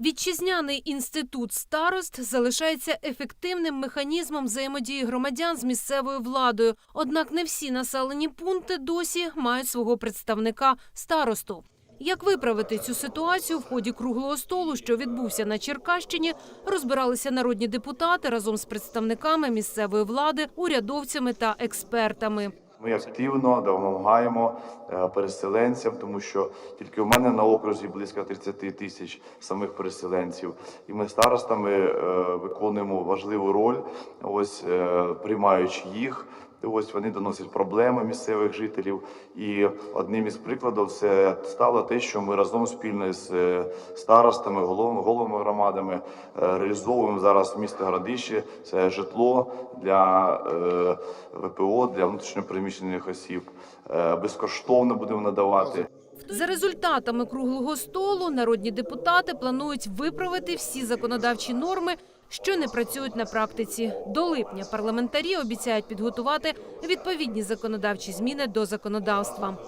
Вітчизняний інститут старост залишається ефективним механізмом взаємодії громадян з місцевою владою. Однак не всі населені пункти досі мають свого представника старосту. Як виправити цю ситуацію в ході круглого столу, що відбувся на Черкащині, розбиралися народні депутати разом з представниками місцевої влади, урядовцями та експертами. Ми активно допомагаємо е, переселенцям, тому що тільки у мене на окрузі близько 30 тисяч самих переселенців, і ми старостами е, виконуємо важливу роль, ось е, приймаючи їх. Ось вони доносять проблеми місцевих жителів. І одним із прикладів це стало те, що ми разом спільно з е, старостами, головами, головами громадами е, реалізовуємо зараз в місті це житло для ВПО, для внутрішньопереміщених осіб. Безкоштовно будемо надавати. За результатами круглого столу народні депутати планують виправити всі законодавчі норми, що не працюють на практиці. До липня парламентарі обіцяють підготувати відповідні законодавчі зміни до законодавства.